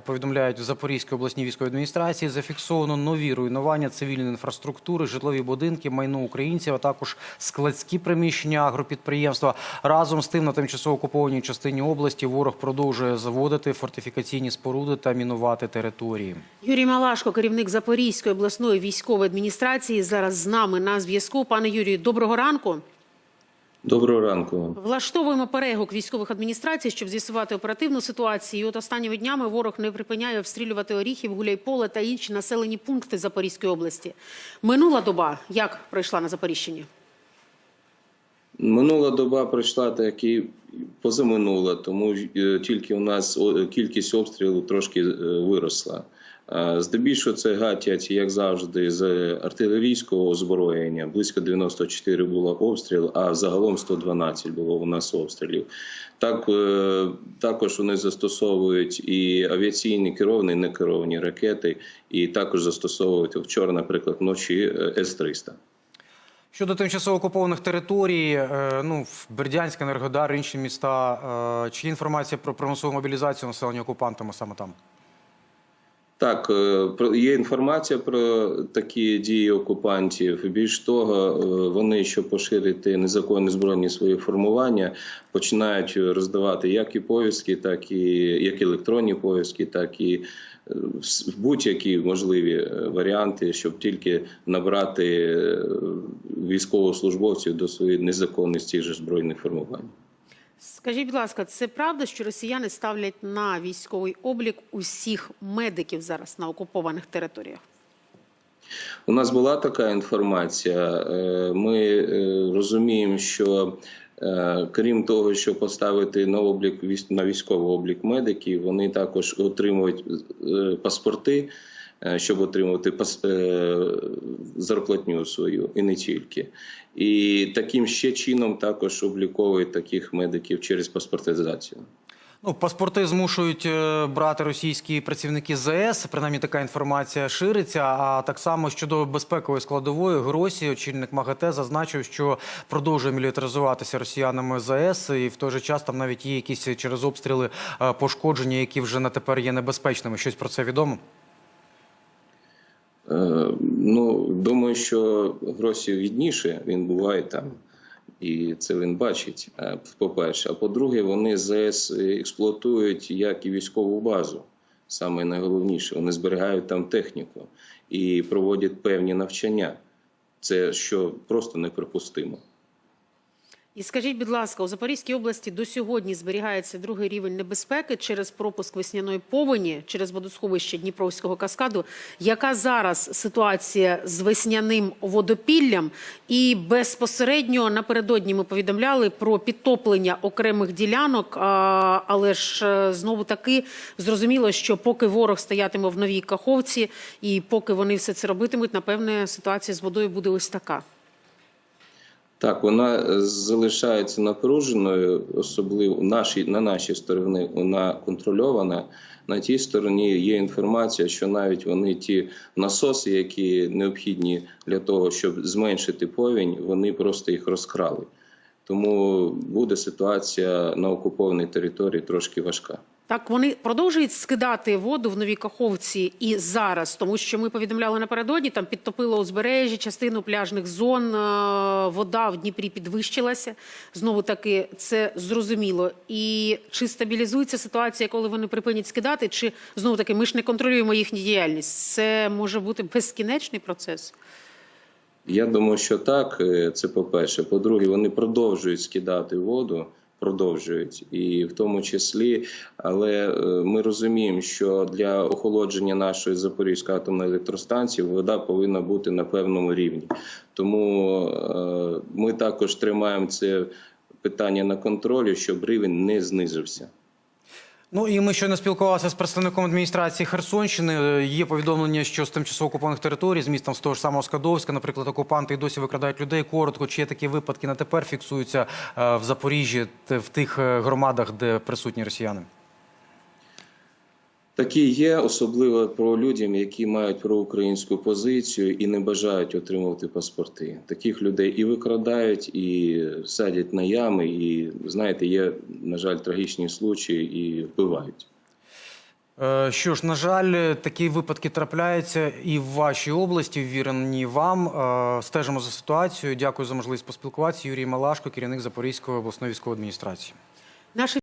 повідомляють в Запорізькій обласній військовій адміністрації. Зафіксовано нові руйнування цивільної інфраструктури, житлові будинки, майно українців, а також складські приміщення агропідприємства. Разом з тим на тимчасово окупованій частині області ворог продовжує заводити фортифікаційні споруди та мінувати території. Юрій Малашко, керівник Запорізької обласної військової адміністрації, зараз з нами на зв'язку. Пане Юрію, доброго ранку. Доброго ранку. Влаштовуємо перегук військових адміністрацій, щоб з'ясувати оперативну ситуацію. І От останніми днями ворог не припиняє обстрілювати Оріхів, Гуляйполе та інші населені пункти Запорізької області. Минула доба як пройшла на Запоріжчині? Минула доба пройшла так і позаминула, тому е, тільки у нас кількість обстрілів трошки е, виросла. Здебільшого це гатять, як завжди, з артилерійського озброєння. Близько 94 було обстріл, а загалом 112 було у нас обстрілів. Так, е, також вони застосовують і авіаційні керовані, некеровані ракети, і також застосовують вчора, наприклад, вночі е, С-300. Щодо тимчасово окупованих територій, е, ну в Бердянськ, Енергодар, інші міста. Чи інформація про примусову мобілізацію населення окупантами саме там? Так, е, є інформація про такі дії окупантів. Більш того, е, вони, щоб поширити незаконні збройні свої формування, починають роздавати як і повістки, так і як електронні повістки, так і е, будь-які можливі варіанти, щоб тільки набрати військовослужбовців до своїх незаконних цих збройних формувань. Скажіть, будь ласка, це правда, що росіяни ставлять на військовий облік усіх медиків зараз на окупованих територіях? У нас була така інформація. Е, Ми е, розуміємо, що е, крім того, що поставити на облік на військовий облік медиків, вони також отримують паспорти, щоб отримувати е, зарплатню свою, і не тільки. І таким ще чином також обліковують таких медиків через паспортизацію. Ну, паспорти змушують е, брати російські працівники ЗС. Принаймні така інформація шириться. А так само щодо безпекової складової Гросі, очільник МАГАТЕ зазначив, що продовжує мілітаризуватися росіянами ЗС, і в той же час там навіть є якісь через обстріли е, пошкодження, які вже на тепер є небезпечними. Щось про це відомо. Е, Ну, думаю, що Гросі відніше, він буває там, і це він бачить. е, По-перше, а по-друге, вони ЗС експлуатують як і військову базу. Саме найголовніше, вони зберігають там техніку і проводять певні навчання. Це що просто неприпустимо. І скажіть, будь ласка, у Запорізькій області до сьогодні зберігається другий рівень небезпеки через пропуск весняної повені, через водосховище Дніпровського каскаду. Яка зараз ситуація з весняним водопіллям? І безпосередньо напередодні ми повідомляли про підтоплення окремих ділянок. Але ж е, знову таки зрозуміло, що поки ворог стоятиме в новій каховці, і поки вони все це робитимуть, напевне, ситуація з водою буде ось така. Так, вона е, залишається напруженою, особливо нашій, на нашій стороні вона контрольована. На тій стороні є інформація, що навіть вони ті насоси, які необхідні для того, щоб зменшити повінь, вони просто їх розкрали. Тому буде ситуація на окупованій території трошки важка. Так, вони продовжують скидати воду в новій каховці і зараз, тому що ми повідомляли напередодні, там підтопило узбережжя, частину пляжних зон, е, вода в Дніпрі підвищилася. Знову таки, це зрозуміло. І чи стабілізується ситуація, коли вони припинять скидати, чи знову таки ми ж не контролюємо їхню діяльність? Це може бути безкінечний процес. Я думаю, що так. е, Це по-перше. По-друге, вони продовжують скидати воду, продовжують, і в тому числі, але е, ми розуміємо, що для охолодження нашої Запорізької атомної електростанції вода повинна бути на певному рівні. Тому е, ми також тримаємо це питання на контролі, щоб рівень не знизився. Ну і ми щойно спілкувалися з представником адміністрації Херсонщини. Є повідомлення, що з тимчасово окупованих територій, з містом з того ж самого Скадовська, наприклад, окупанти й досі викрадають людей. Коротко, чи є такі випадки на тепер фіксуються е, в Запоріжжі, в тих е, громадах, де присутні росіяни? Такі є, особливо про людям, які мають проукраїнську позицію і не бажають отримувати паспорти. Таких людей і викрадають, і садять на ями, і знаєте, є на жаль трагічні случаї і вбивають. Е, Що ж, на жаль, такі випадки трапляються і в вашій області, ввірені вам. Е, Стежимо за ситуацією. Дякую за можливість поспілкуватися. Юрій Малашко, керівник Запорізької обласної військової адміністрації.